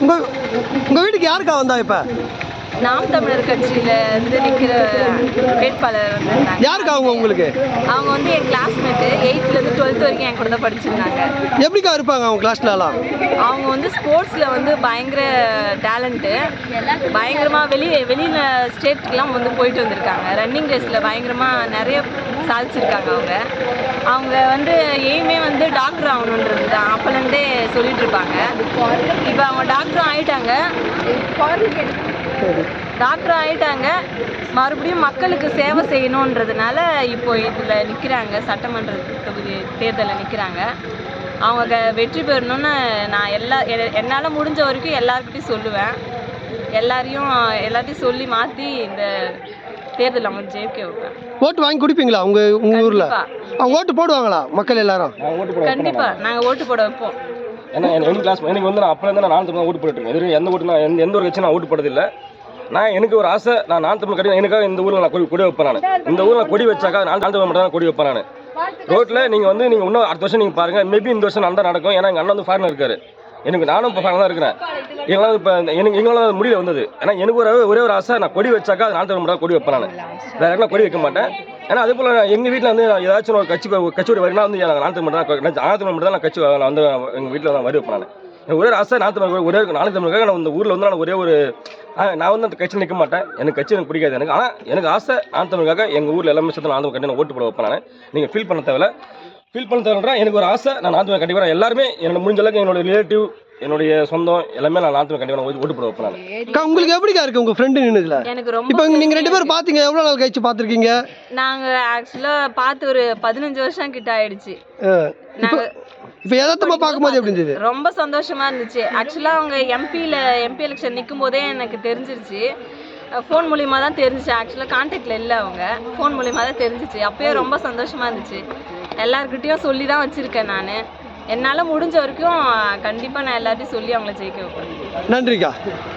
உங்க உங்க வீட்டுக்கு யாருக்கா வந்தா இப்ப? நாம் தமிழர் கட்சியில இருந்து நிக்கிற வேட்பாளர் வந்திருந்தாங்க. யாருக்கா அவங்க உங்களுக்கு? அவங்க வந்து என் கிளாஸ்மேட்டு எயித்துல இருந்து டுவெல்த் வரைக்கும் என் கூட தான் படிச்சிருந்தாங்க. எப்படிக்கா இருப்பாங்க அவங்க கிளாஸ்ல எல்லாம் அவங்க வந்து ஸ்போர்ட்ஸில் வந்து பயங்கர டேலண்ட்டு பயங்கரமாக வெளியே வெளியில் ஸ்டேட்டுக்கெலாம் வந்து போயிட்டு வந்திருக்காங்க. ரன்னிங் ரேஸில் பயங்கரமாக நிறைய சாதிச்சிருக்காங்க அவங்க. அவங்க வந்து எய்மே வந்து டாக்டர் ஆகணுன்றது தான். அப்போலேருந்தே சொல்லிட்டு இருப்பாங்க இப்போ அவங்க டாக்டரும் ஆயிட்டாங்க. டாக்டர் ஆயிட்டாங்க. மறுபடியும் மக்களுக்கு சேவை செய்யணுன்றதுனால இப்போ இதில் நிற்கிறாங்க சட்டமன்ற தொகுதி தேர்தலில் நிற்கிறாங்க அவங்க க- வெற்றி பெறணும்னு நான் எல்லா என்னால் முடிஞ்ச வரைக்கும் எல்லாருக்கிட்டையும் சொல்லுவேன். எல்லாரையும் எல்லாத்தையும் சொல்லி மாற்றி இந்த தேர்தலில் அவங்க ஜெயிக்க வைப்பேன். ஓட்டு வாங்கி குடிப்பீங்களா? உங்க உங்க ஊர்ல? கண்டிப்பா. அவங்க ஓட்டு போடுவாங்களா மக்கள் எல்லாரும்? நான் கண்டிப்பாக நாங்கள் ஓட்டு போட வைப்போம். ஏன்னா எனக்கு கிளாஸ் எனக்கு வந்து நான் அப்போ இருந்து நான் நாலு ஓட்டு போட்டுருக்கேன் வரைக்கும் எந்த ஓட்டு நான் எந்த எந்த ஒரு கட்சி நான் ஓட்டு போட்டதில்லை நான் எனக்கு ஒரு ஆசை நான் நான் தமிழ் கட்டி எனக்காக இந்த ஊரில் நான் கொடி கொடி வைப்பேன் நான். இந்த ஊரில் கொடி வச்சாக்கா நான் தமிழ் மட்டும் தான் கொடி வைப்பேன் நான். ரோட்டில் நீங்கள் வந்து நீங்கள் இன்னும் அடுத்த வருஷம் நீங்கள் பாருங்கள் மேபி இந்த வருஷம் நல்லா நடக்கும். ஏன்னா எங்கள் அண்ணன் வந்து ஃபாரினர் இருக்காரு. எனக்கு நானும் இப்போ தான் இருக்கிறேன். எங்களால் இப்போ எனக்கு எங்களால் அது முடியல வந்தது. ஏன்னா எனக்கு ஒரு ஒரே ஒரு ஆசை நான் கொடி வச்சாக்கா அது நான் தமிழ் மட்டும் தான் கொடி வைப்பேன் நான். வேறு யாருக்கும் கொடி வைக்க மாட்டேன். ஏன்னா அதே போல் எங்கள் வீட்டில் வந்து நான் ஏதாச்சும் ஒரு கட்சி கட்சியோட வரினா வந்து நான் நாட்டு மட்டும் தான் நாட்டு மட்டும் தான் நான் கட்சி நான் வந்து எங்கள் வீட்டில் தான் வரி வைப்பேன் நான். எனக்கு ஒரே ஒரு ஆசை நான் தமிழ் ஒரே ஒரு நாலு தமிழுக்காக நான் இந்த ஊரில் வந்து நான் ஒரே ஒரு ஆ, நான் வந்து அந்த கட்சியில் நிற்க மாட்டேன். எனக்கு கட்சி எனக்கு பிடிக்காது. எனக்கு ஆனால் எனக்கு ஆசை நான் தமிழுக்காக எங்கள் ஊரில் எல்லாமே சேர்த்து நான் கட்டி நான் ஓட்டு போட வைப்பேன் நான். நீங்கள் ஃபீல் பண்ண தேவையில்ல. ஃபீல் பண்ண தேவைன்றா எனக்கு ஒரு ஆசை நான் நாட்டு கண்டிப்பாக எல்லாருமே என்னோட முடிஞ்ச அளவுக்கு என்னோட ரிலேட்டிவ் என்னுடைய சொந்தம் எல்லாமே நான் நாட்டு கண்டிப்பாக நான் ஓட்டு போட வைப்பேன் உங்களுக்கு எப்படிக்கா இருக்கு உங்க ஃப்ரெண்டு நின்னுதுல எனக்கு ரொம்ப இப்போ நீங்க ரெண்டு பேரும் பாத்தீங்க எவ்வளவு நாள் கழிச்சு பாத்திருக்கீங்க? நாங்கள் ஆக்சுவலாக பார்த்து ஒரு பதினஞ்சு வருஷம் கிட்ட ஆயிடுச்சு. இப்போ யதார்த்தமா பார்க்கும்போது எப்படி இருந்தது? ரொம்ப சந்தோஷமா இருந்துச்சு. ஆக்சுவலாக அவங்க எம்பியில் எம்பி எலெக்ஷன் நிற்கும் போதே எனக்கு தெரிஞ்சிருச்சு. ஃபோன் மூலியமாக தான் தெரிஞ்சிச்சு. ஆக்சுவலாக கான்டாக்டில் இல்லை அவங்க. ஃபோன் மூலியமாக தான் தெரிஞ்சிச்சு. அப்பயே ரொம்ப சந்தோஷமா இருந்துச்சு. எல்லாருக்கிட்டேயும் சொல்லி தான் வச்சுருக்கேன் நான். என்னால் முடிஞ்ச வரைக்கும் கண்டிப்பாக நான் எல்லாத்தையும் சொல்லி அவங்கள ஜெயிக்க வைப்பேன். நன்றிக்கா.